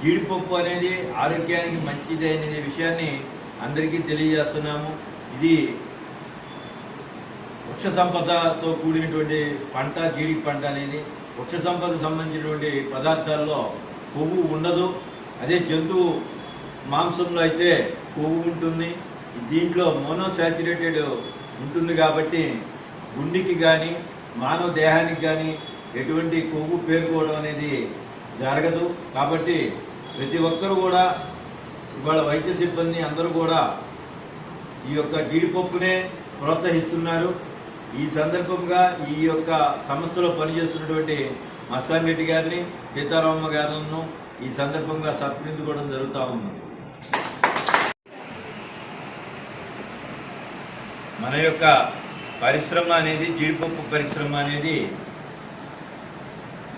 జీడిపప్పు అనేది ఆరోగ్యానికి మంచిది అనే విషయాన్ని అందరికీ తెలియజేస్తున్నాము. ఇది వృక్ష సంపదతో కూడినటువంటి పంట జీడి పంట అనేది వృక్ష సంపదకు సంబంధించినటువంటి పదార్థాల్లో కొవ్వు ఉండదు. అదే జంతువు మాంసంలో అయితే కొవ్వు ఉంటుంది. దీంట్లో మోనోసాచురేటెడ్ ఉంటుంది కాబట్టి గుండెకి కానీ మానవ దేహానికి కానీ ఎటువంటి కొవ్వు పేరుకోవడం అనేది జరగదు. కాబట్టి ప్రతి ఒక్కరు కూడా ఇవాళ వైద్య సిబ్బంది అందరూ కూడా ఈ యొక్క జీడిపప్పునే ప్రోత్సహిస్తున్నారు. ఈ సందర్భంగా ఈ యొక్క సంస్థలో పనిచేస్తున్నటువంటి మస్తాన్ రెడ్డి గారిని సీతారామమ్మ గారులను ఈ సందర్భంగా సత్కరించుకోవడం జరుగుతూ ఉంది. మన యొక్క పరిశ్రమ అనేది జీడిపప్పు పరిశ్రమ అనేది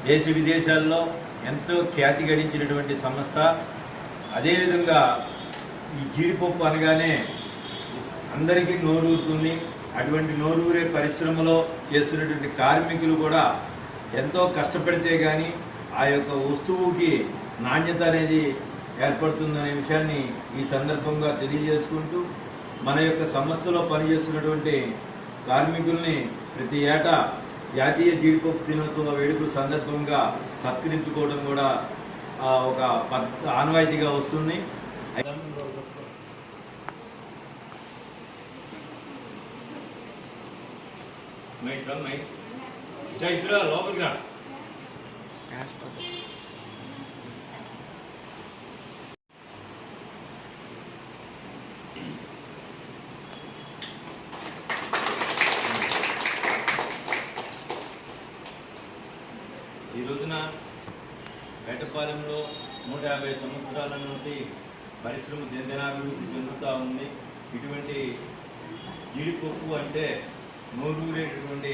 దేశ విదేశాల్లో ఎంతో ఖ్యాతి గడించినటువంటి సంస్థ. అదేవిధంగా ఈ జీడిపప్పు అనగానే అందరికీ నోరూరుతుంది. అటువంటి నోరూరే పరిశ్రమలో చేస్తున్నటువంటి కార్మికులు కూడా ఎంతో కష్టపడితే కానీ ఆ యొక్క వస్తువుకి నాణ్యత అనేది ఏర్పడుతుందనే విషయాన్ని ఈ సందర్భంగా తెలియజేసుకుంటూ మన యొక్క సంస్థలో పనిచేస్తున్నటువంటి కార్మికుల్ని ప్రతి ఏటా జాతీయ జీడిపప్పు దినోత్సవ వేడుకల సందర్భంగా సత్కరించుకోవడం కూడా ఆ, ఒక ఆనవాయితీగా వస్తుంది మైక్ మైక్. లోపలికి రా ఈ రోజున వేటపాలెంలో నూట యాభై సంవత్సరాల నుండి పరిశ్రమ దినదినాభివృద్ధి చెందుతూ ఉంది. ఇటువంటి జీడిపప్పు అంటే నోరూరేటువంటి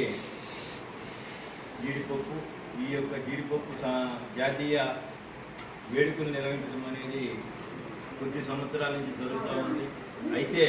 జీడిపప్పు. ఈ యొక్క జీడిపప్పు జాతీయ వేడుకలు నిర్వహించడం అనేది కొద్ది సంవత్సరాల నుంచి జరుగుతూ ఉంది. అయితే